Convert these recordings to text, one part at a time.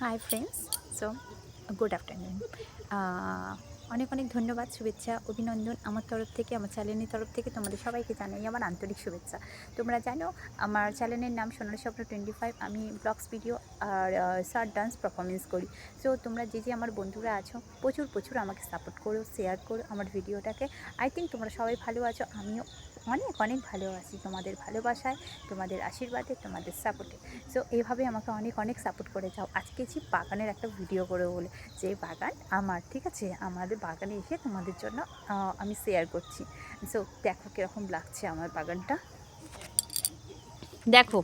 Hi friends, so good afternoon. Uh, অনেক অনেক ধন্যবাদ, শুভেচ্ছা, অভিনন্দন আমার তরফ থেকে, আমার চ্যানেলের তরফ থেকে। তোমাদের সবাইকে জানাই আমার আন্তরিক শুভেচ্ছা। তোমরা জানো, আমার চ্যানেলের নাম সোনার স্বপ্ন টোয়েন্টি ফাইভ আমি ব্লগস ভিডিও আর শর্ট ডান্স পারফরমেন্স করি। সো তোমরা যে যে আমার বন্ধুরা আছো, প্রচুর প্রচুর আমাকে সাপোর্ট করো শেয়ার করো আমার ভিডিওটাকে। আই থিঙ্ক তোমরা সবাই ভালো আছো, আমিও অনেক অনেক ভালো আছি তোমাদের ভালোবাসায়, তোমাদের আশীর্বাদে, তোমাদের সাপোর্টে সো এইভাবে আমাকে অনেক অনেক সাপোর্ট করে যাও। আজকে যে বাগানের একটা ভিডিও করে বলে, যে বাগান আমার, ঠিক আছে? আমাদের বাগানে এসে তোমাদের জন্য আমি শেয়ার করছি। সো দেখো কীরকম লাগছে আমার বাগানটা। দেখো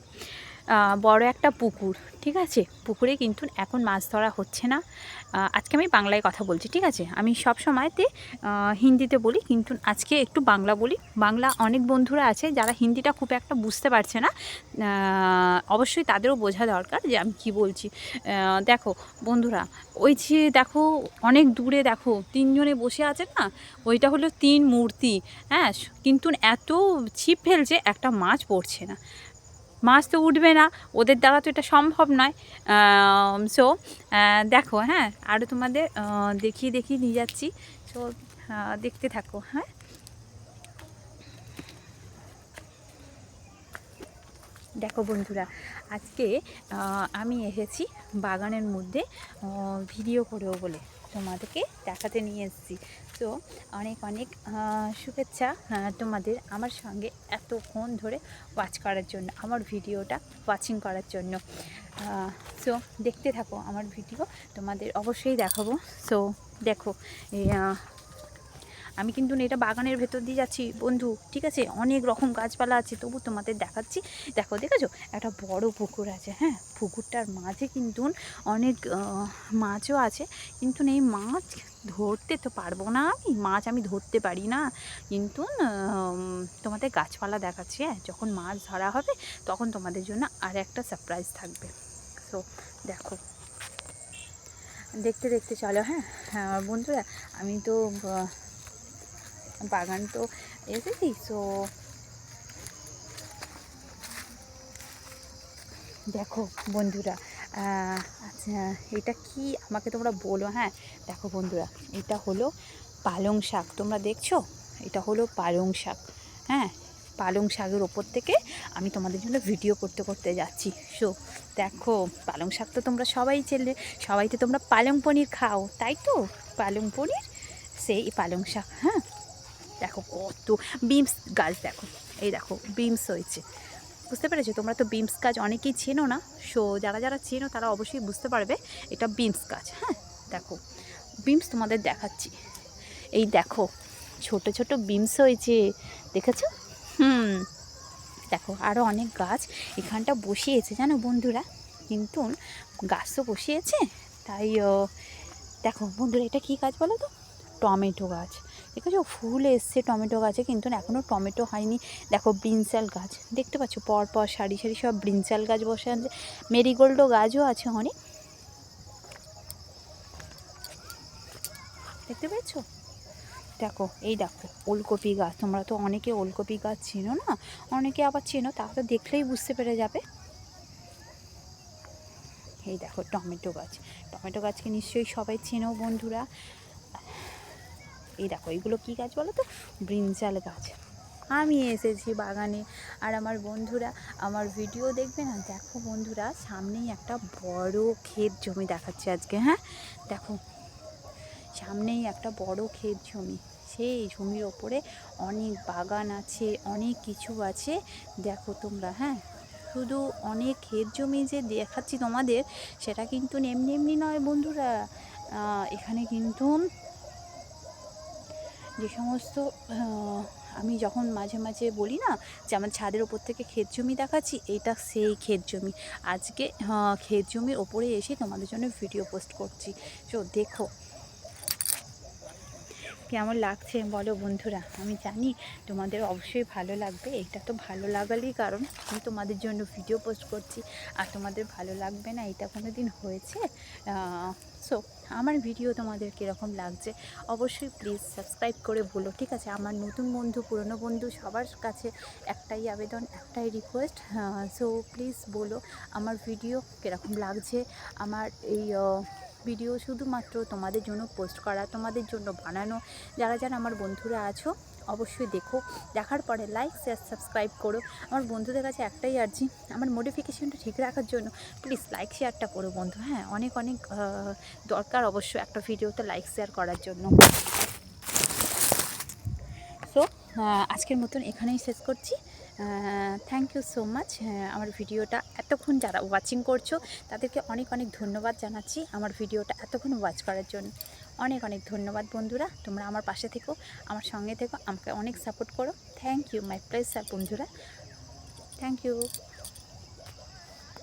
বড় একটা পুকুর, ঠিক আছে? পুকুরে কিন্তু এখন মাছ ধরা হচ্ছে না। আজকে আমি বাংলায় কথা বলছি, ঠিক আছে? আমি সব সময়তে হিন্দিতে বলি, কিন্তু আজকে একটু বাংলা বলি। বাংলা অনেক বন্ধুরা আছে যারা হিন্দিটা খুব একটা বুঝতে পারছে না। অবশ্যই তাদেরও বোঝা দরকার যে আমি কি বলছি। দেখো বন্ধুরা, ওই যে দেখো, অনেক দূরে দেখো, তিনজনে বসে আছে না, ওইটা হলো তিন মূর্তি। হ্যাঁ কিন্তু এত ছিপ ফেলছে, একটা মাছ পড়ছে না। মাছ তো উঠবে না, ওদের দ্বারা তো এটা সম্ভব নয়। সো দেখো হ্যাঁ আরও তোমাদের দেখিয়ে দেখিয়ে নিয়ে যাচ্ছি। সো দেখতে থাকো হ্যাঁ। দেখো বন্ধুরা, আজকে আমি এসেছি বাগানের মধ্যে ভিডিও করব বলে। তোমাদেরকে দেখাতে নিয়ে এসেছি। তো অনেক অনেক শুভেচ্ছা তোমাদের আমার সঙ্গে এতক্ষণ ধরে ওয়াচ করার জন্য, আমার ভিডিওটা ওয়াচিং করার জন্য। সো দেখতে থাকো আমার ভিডিও, তোমাদের অবশ্যই দেখাবো। সো দেখো আমি কিন্তু এটা বাগানের ভেতর দিয়ে যাচ্ছি। বন্ধু, ঠিক আছে? অনেক রকম গাছপালা আছে, তবু তোমাদের দেখাচ্ছি। দেখো, দেখেছ? একটা বড় পুকুর আছে হ্যাঁ? পুকুরটার মাঝে কিন্তু অনেক মাছও আছে। কিন্তু এই মাছ ধরতে তো পারব না আমি। মাছ আমি ধরতে পারি না। কিন্তু তোমাদের গাছপালা দেখাচ্ছি হ্যাঁ? যখন মাছ ধরা হবে, তখন তোমাদের জন্য আর একটা সারপ্রাইজ থাকবে। সো দেখো। দেখতে দেখতে চলো হ্যাঁ? হ্যাঁ বন্ধুরা, আমি তো বাগান তো এসেছি সো দেখো বন্ধুরা আচ্ছা এটা কি আমাকে তোমরা বলো হ্যাঁ? দেখো বন্ধুরা, এটা হলো পালং শাক, তোমরা দেখছ? এটা হলো পালং শাক হ্যাঁ? পালং শাকের ওপর থেকে আমি তোমাদের জন্য ভিডিও করতে করতে যাচ্ছি। সো দেখো, পালং শাক তো তোমরা সবাই চেলে, সবাই তো তোমরা পালং পনির খাও, তাই তো? পালং পনির, সেই পালং শাক হ্যাঁ? দেখো কত বিমস গাছ দেখো, এই দেখো বিমস হয়েছে। বুঝতে পেরেছ? তোমরা তো বিমস গাছ অনেকেই চেনো না সো যারা যারা চেনো তারা অবশ্যই বুঝতে পারবে এটা বিমস গাছ হ্যাঁ? দেখো বিমস তোমাদের দেখাচ্ছি। এই দেখো, ছোট ছোট বিমস হয়েছে, দেখেছ? হুম, দেখো আরও অনেক গাছ এখানটা বসিয়েছে, জানো বন্ধুরা? কিন্তু গাছ তো বসিয়েছে, তাই দেখো বন্ধুরা, এটা কী গাছ বলো তো? টমেটো গাছ। দেখেছ ফুল এসছে টমেটো গাছে, কিন্তু এখনও টমেটো হয়নি। দেখো ব্রিনসাল গাছ, দেখতে পাচ্ছ পর পর সারি সারি সব ব্রিনসাল গাছ বসে আছে, মেরিগোল্ডও গাছও আছে অনেক। দেখতে পেয়েছ? দেখো, এই দেখো, ওলকপি গাছ, তোমরা তো অনেকে ওলকপি গাছ চেনো না? অনেকে আবার চেনো, তা তো দেখলেই বুঝতে পেরে যাবে। এই দেখো টমেটো গাছ, টমেটো গাছকে নিশ্চয়ই সবাই চেনো বন্ধুরা। এই দেখো, এগুলো কী গাছ বলো তো? ব্রিঞ্জাল গাছ। আমি এসেছি বাগানে, আর আমার বন্ধুরা আমার ভিডিও দেখবে না? দেখো বন্ধুরা, সামনেই একটা বড় ক্ষেত জমি দেখাচ্ছে আজকে হ্যাঁ? দেখো, সামনেই একটা বড় ক্ষেত জমি। সেই জমির ওপরে অনেক বাগান আছে, অনেক কিছু আছে। দেখো তোমরা হ্যাঁ? শুধু অনেক ক্ষেত জমি যে দেখাচ্ছি তোমাদের, সেটা কিন্তু এমনি এমনি নয় বন্ধুরা। এখানে কিন্তু যে সমস্ত আমি যখন মাঝে মাঝে বলি না যে আমার ছাদের ওপর থেকে ক্ষেত জমি দেখাচ্ছি এটা সেই ক্ষেত জমি। আজকে ক্ষেত জমির ওপরে এসে তোমাদের জন্য ভিডিও পোস্ট করছি। তো দেখো। কেমন লাগছে বলো বন্ধুরা? আমি জানি তোমাদের অবশ্যই ভালো লাগবে। এটা তো ভালো লাগারই কারণ আমি তোমাদের জন্য ভিডিও পোস্ট করছি। আর তোমাদের ভালো লাগবে না, এটা কোনো দিন হয়েছে সো আমার ভিডিও তোমাদের কীরকম লাগছে? অবশ্যই প্লিজ সাবস্ক্রাইব করে বলো ঠিক আছে? আমার নতুন বন্ধু, পুরনো বন্ধু, সবার কাছে একটাই আবেদন, একটাই রিকোয়েস্ট সো প্লিজ বলো, আমার ভিডিও কীরকম লাগছে? আমার এই ভিডিও শুধুমাত্র তোমাদের জন্য পোস্ট করা, তোমাদের জন্য বানানো। যারা যারা আমার বন্ধুরা আছো অবশ্যই দেখো। দেখার পরে লাইক শেয়ার সাবস্ক্রাইব করো। আমার বন্ধুদের কাছে একটাই আর্জি আমার নোটিফিকেশনটা ঠিক রাখার জন্য প্লিজ লাইক শেয়ারটা করো বন্ধু। হ্যাঁ অনেক অনেক দরকার অবশ্য একটা ভিডিওতে লাইক শেয়ার করার জন্য। সো আজকের মতন এখানেই শেষ করছি। থ্যাংক ইউ সো মাচ আমার ভিডিওটা এতক্ষণ যারা ওয়াচিং করছ, তাদেরকে অনেক অনেক ধন্যবাদ জানাচ্ছি আমার ভিডিওটা এতক্ষণ ওয়াচ করার জন্য। অনেক অনেক ধন্যবাদ বন্ধুরা। তোমরা আমার পাশে থেকো, আমার সঙ্গে থেকো, আমাকে অনেক সাপোর্ট করো। থ্যাংক ইউ মাই প্লেসার বন্ধুরা। Thank you